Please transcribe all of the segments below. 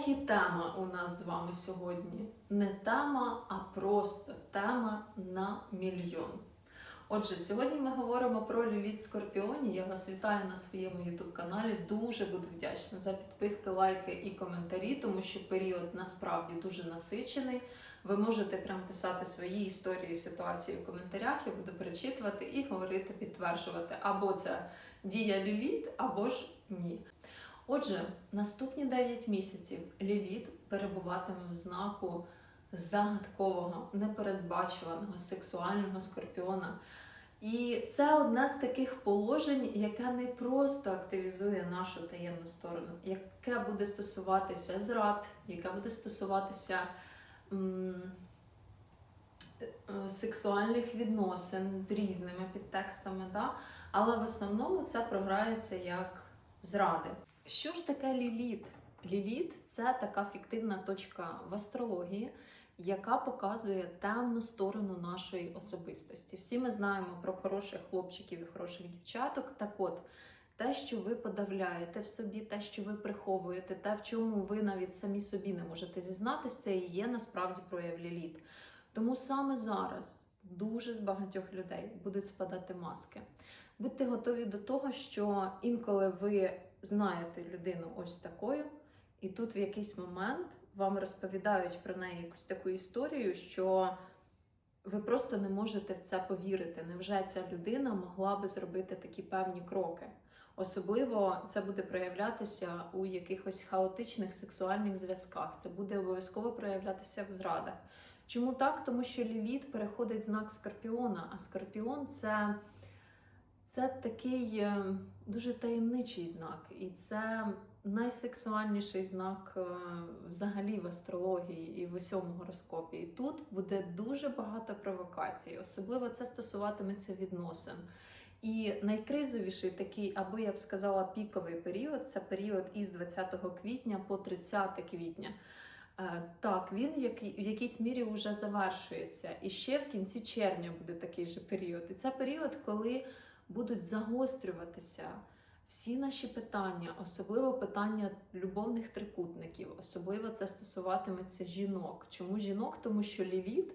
Ох і тема у нас з вами сьогодні. Не тема, а просто тема на мільйон. Отже, сьогодні ми говоримо про ліліт Скорпіоні. Я вас вітаю на своєму youtube каналі. Дуже буду вдячна за підписки, лайки і коментарі, тому що період насправді дуже насичений. Ви можете прям писати свої історії, ситуації в коментарях. Я буду перечитувати і говорити, підтверджувати. Або це дія ліліт, або ж ні. Отже, наступні 9 місяців Ліліт перебуватиме в знаку загадкового, непередбачуваного сексуального скорпіона. І це одне з таких положень, яке не просто активізує нашу таємну сторону, яке буде стосуватися зрад, яке буде стосуватися м, е, сексуальних відносин з різними підтекстами. Да? Але в основному це програється як зради. Що ж таке ліліт? Ліліт це така фіктивна точка в астрології, яка показує темну сторону нашої особистості. Всі ми знаємо про хороших хлопчиків і хороших дівчаток. Так от, те, що ви подавляєте в собі, те, що ви приховуєте, те, в чому ви навіть самі собі не можете зізнатися, це і є насправді прояв ліліт. Тому саме зараз дуже з багатьох людей будуть спадати маски. Будьте готові до того, що інколи ви знаєте людину ось такою, і тут в якийсь момент вам розповідають про неї якусь таку історію, що ви просто не можете в це повірити. Невже ця людина могла би зробити такі певні кроки? Особливо це буде проявлятися у якихось хаотичних сексуальних зв'язках. Це буде обов'язково проявлятися в зрадах. Чому так? Тому що ліліт переходить знак Скорпіона, а Скорпіон це. Це такий е, дуже таємничий знак, і це найсексуальніший знак е, взагалі в астрології і в усьому гороскопі. І тут буде дуже багато провокацій, особливо це стосуватиметься відносин. І найкризовіший такий, або я б сказала, піковий період це період із 20 квітня по 30 квітня. Е, Так, він в якійсь мірі вже завершується. І ще в кінці червня буде такий же період. І це період, коли будуть загострюватися всі наші питання, особливо питання любовних трикутників, особливо це стосуватиметься жінок. Чому жінок? Тому що ліліт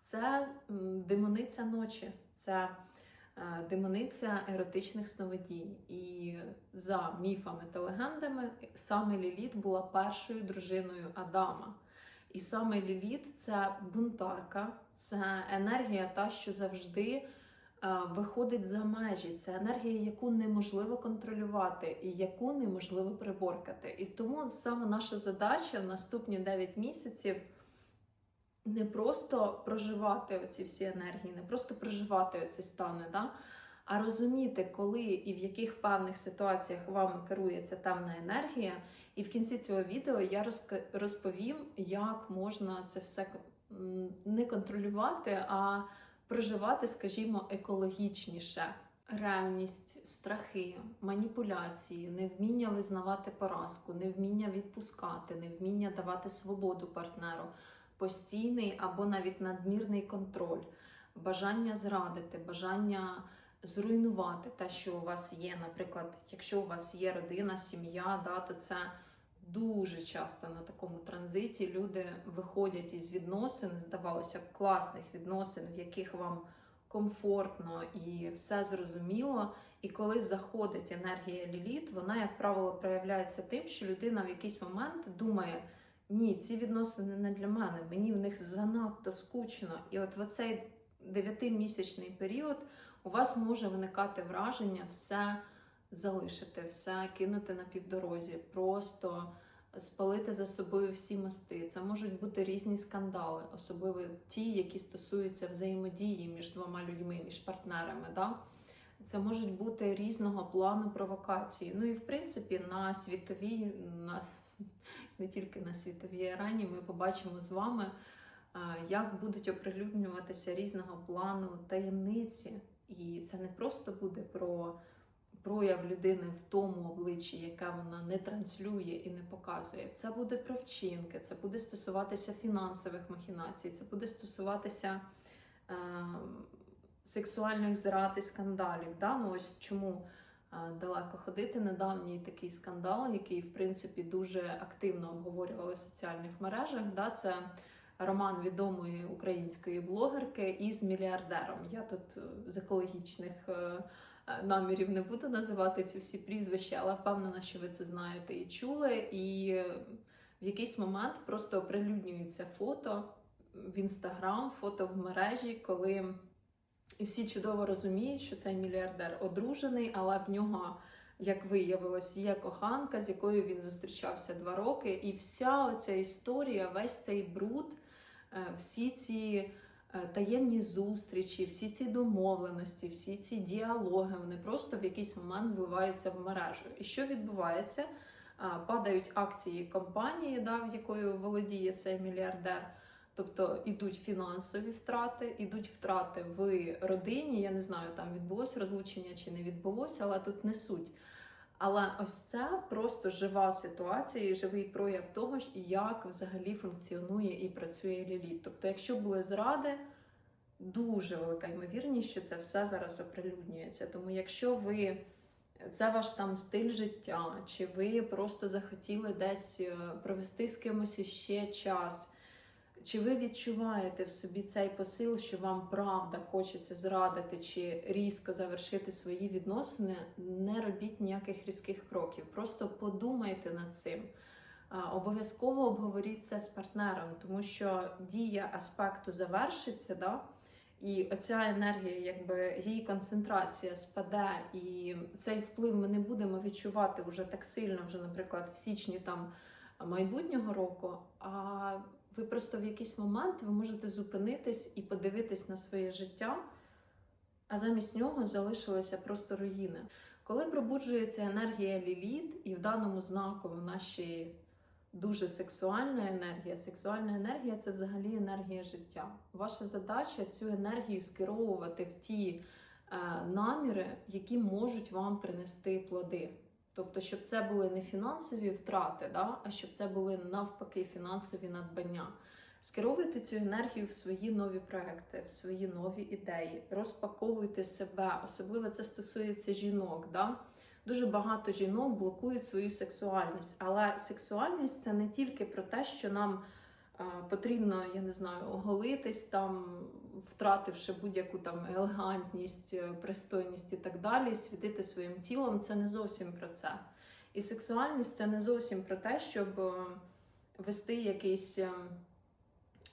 це демониця ночі, це е, демониця еротичних сновидінь. І за міфами та легендами, саме Ліліт була першою дружиною Адама. І саме Ліліт це бунтарка, це енергія, та, що завжди виходить за межі. Це енергія, яку неможливо контролювати і яку неможливо приборкати. І тому саме наша задача в наступні 9 місяців не просто проживати оці всі енергії, не просто проживати оці стани, да? а розуміти, коли і в яких певних ситуаціях вами керується темна енергія. І в кінці цього відео я розповім, як можна це все не контролювати, а проживати, скажімо, екологічніше. Ревність, страхи, маніпуляції, невміння визнавати поразку, невміння відпускати, невміння давати свободу партнеру, постійний або навіть надмірний контроль, бажання зрадити, бажання зруйнувати те, що у вас є. Наприклад, якщо у вас є родина, сім'я, да, то це Дуже часто на такому транзиті люди виходять із відносин, здавалося б, класних відносин, в яких вам комфортно і все зрозуміло. І коли заходить енергія ліліт, вона, як правило, проявляється тим, що людина в якийсь момент думає: ні, ці відносини не для мене, мені в них занадто скучно. І от в оцей дев'ятимісячний період у вас може виникати враження все залишити все, кинути на півдорозі, просто спалити за собою всі мости. Це можуть бути різні скандали, особливо ті, які стосуються взаємодії між двома людьми, між партнерами. Да? Це можуть бути різного плану провокації. Ну і в принципі на світовій, на не тільки на світовій арені, ми побачимо з вами, як будуть оприлюднюватися різного плану таємниці. І це не просто буде про прояв людини в тому обличчі, яке вона не транслює і не показує. Це буде про вчинки, це буде стосуватися фінансових махінацій, це буде стосуватися е, сексуальних зрад і скандалів. Да? Ну, ось Чому далеко ходити. Недавній такий скандал, який в принципі дуже активно обговорювали в соціальних мережах. Да, це роман відомої української блогерки із мільярдером. Я тут е, з екологічних е, е, намірів не буду називати ці всі прізвища, але впевнена, що ви це знаєте і чули. І в якийсь момент просто оприлюднюються фото в інстаграм, фото в мережі, коли всі чудово розуміють, що цей мільярдер одружений, але в нього. Як виявилось, є коханка, з якою він зустрічався два роки, і вся оця історія, весь цей бруд, е, всі ці е, таємні зустрічі, всі ці домовленості, всі ці діалоги, вони просто в якийсь момент зливаються в мережу. І що відбувається? Падають акції компанії, да, в якою володіє цей мільярдер. Тобто ідуть фінансові втрати, ідуть втрати в родині. Я не знаю, там відбулося розлучення чи не відбулося, але тут не суть. Але ось це просто жива ситуація, живий прояв того, як взагалі функціонує і працює ліліт. Тобто, якщо були зради, дуже велика ймовірність, що це все зараз оприлюднюється. Тому, якщо ви це ваш там стиль життя, чи ви просто захотіли десь е, провести з кимось іще час. Чи ви відчуваєте в собі цей посил, що вам правда хочеться зрадити чи різко завершити свої відносини? Не робіть ніяких різких кроків. Просто подумайте над цим. Обов'язково обговоріть це з партнером, тому що дія аспекту завершиться, да? і оця енергія, якби її концентрація спаде, і цей вплив ми не будемо відчувати вже так сильно, вже, наприклад, в січні там майбутнього року. а ви просто в якийсь момент ви можете зупинитись і подивитись на своє життя, а замість нього залишилися просто руїни. Коли пробуджується енергія ліліт, і в даному знаку в нашій дуже сексуальна енергія, сексуальна енергія це взагалі енергія життя. Ваша задача цю енергію скеровувати в ті е, наміри, які можуть вам принести плоди. Тобто, щоб це були не фінансові втрати, да, а щоб це були навпаки фінансові надбання. Скеровуйте цю енергію в свої нові проекти, в свої нові ідеї, розпаковуйте себе, особливо це стосується жінок. Да? Дуже багато жінок блокують свою сексуальність, але сексуальність це не тільки про те, що нам потрібно, я не знаю, оголитись там, втративши будь-яку там елегантність, е, пристойність і так далі, світити своїм тілом, це не зовсім про це. І сексуальність це не зовсім про те, щоб е, вести якийсь е,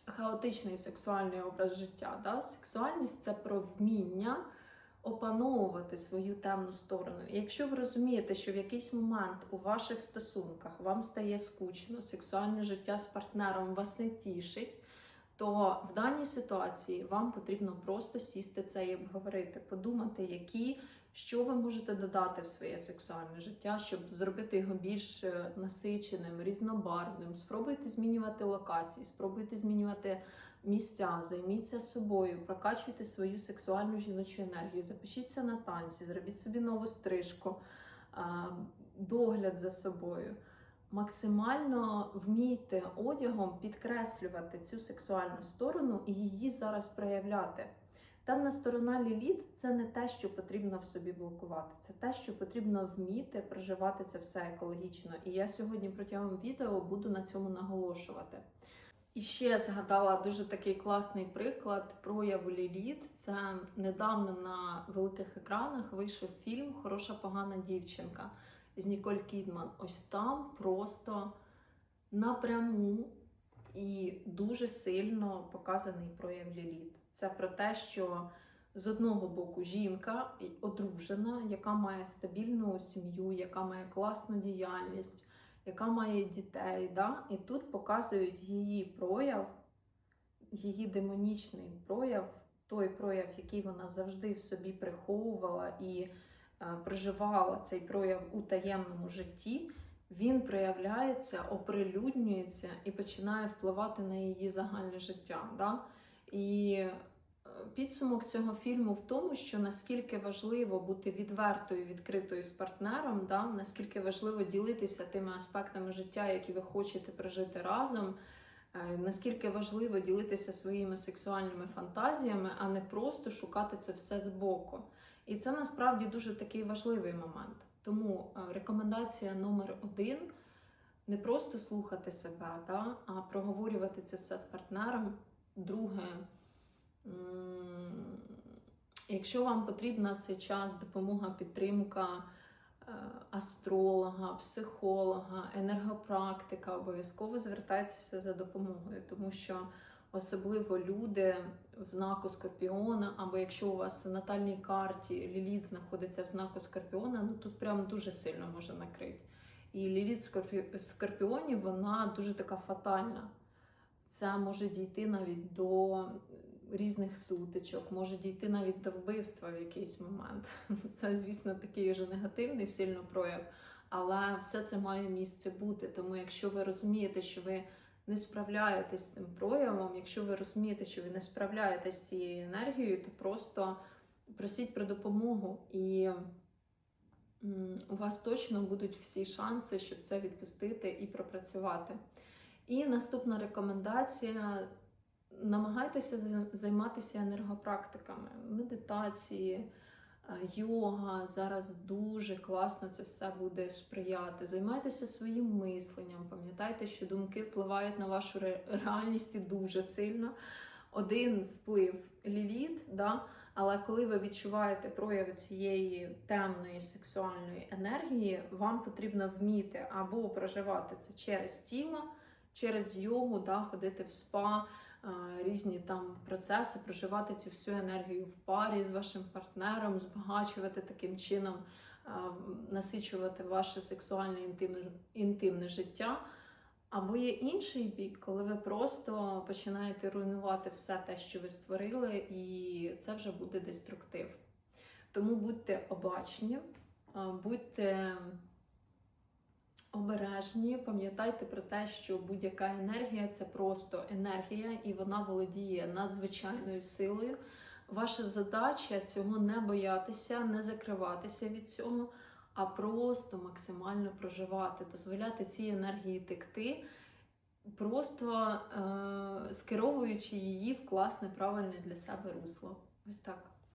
хаотичний сексуальний образ життя. Да? Сексуальність це про вміння опановувати свою темну сторону. Якщо ви розумієте, що в якийсь момент у ваших стосунках вам стає скучно, сексуальне життя з партнером вас не тішить, то в даній ситуації вам потрібно просто сісти це і обговорити, подумати, які. Що ви можете додати в своє сексуальне життя, щоб зробити його більш е, насиченим, різнобарвним? Спробуйте змінювати локації, спробуйте змінювати місця, займіться собою, прокачуйте свою сексуальну жіночу енергію, запишіться на танці, зробіть собі нову стрижку, догляд за собою. Максимально вмійте одягом підкреслювати цю сексуальну сторону і її зараз проявляти. Темна сторона ліліт це не те, що потрібно в собі блокувати, це те, що потрібно вміти проживати це все екологічно. І я сьогодні протягом відео буду на цьому наголошувати. І ще згадала дуже такий класний приклад прояву Ліліт. Це недавно на великих екранах вийшов фільм Хороша погана дівчинка з Ніколь Кідман. Ось там просто напряму і дуже сильно показаний прояв Ліліт. Це про те, що з одного боку жінка одружена, яка має стабільну сім'ю, яка має класну діяльність яка має дітей. Да? І тут показують її прояв, її демонічний прояв, той прояв, який вона завжди в собі приховувала і е, проживала цей прояв у таємному житті. Він проявляється, оприлюднюється і починає впливати на її загальне життя. Да? І Підсумок цього фільму в тому, що наскільки важливо бути відвертою, відкритою з партнером, да? наскільки важливо ділитися тими аспектами життя, які ви хочете прожити разом, е, наскільки важливо ділитися своїми сексуальними фантазіями, а не просто шукати це все збоку. І це насправді дуже такий важливий момент. Тому е, рекомендація номер один не просто слухати себе, да, а проговорювати це все з партнером. Друге, якщо вам потрібна цей час допомога, підтримка е, астролога, психолога, енергопрактика, обов'язково звертайтеся за допомогою, тому що особливо люди в знаку Скорпіона, або якщо у вас в натальній карті Ліліт знаходиться в знаку Скорпіона, ну тут прям дуже сильно може накрити. І Ліліт Скорпі... Скорпіонів вона дуже така фатальна. Це може дійти навіть до різних сутичок, може дійти навіть до вбивства в якийсь момент. Це, звісно, такий вже негативний сильно прояв, але все це має місце бути. Тому якщо ви розумієте, що ви не справляєтесь з цим проявом, якщо ви розумієте, що ви не справляєтесь з цією енергією, то просто просіть про допомогу і у вас точно будуть всі шанси, щоб це відпустити і пропрацювати. І наступна рекомендація: намагайтеся займатися енергопрактиками, медитації, е, йога. Зараз дуже класно це все буде сприяти. Займайтеся своїм мисленням. Пам'ятайте, що думки впливають на вашу реальність дуже сильно. Один вплив ліліт, да? але коли ви відчуваєте прояви цієї темної сексуальної енергії, вам потрібно вміти або проживати це через тіло, через йогу, да, ходити в спа, різні там процеси, проживати цю всю енергію в парі з вашим партнером, збагачувати таким чином, насичувати ваше сексуальне інтимне, інтимне життя. Або є інший бік, коли ви просто починаєте руйнувати все те, що ви створили, і це вже буде деструктив. Тому будьте обачні, будьте обережні, пам'ятайте про те, що будь-яка енергія це просто енергія, і вона володіє надзвичайною силою. Ваша задача цього не боятися, не закриватися від цього, а просто максимально проживати, дозволяти цій енергії текти, просто е- скеровуючи її в класне, правильне для себе русло. Ось так.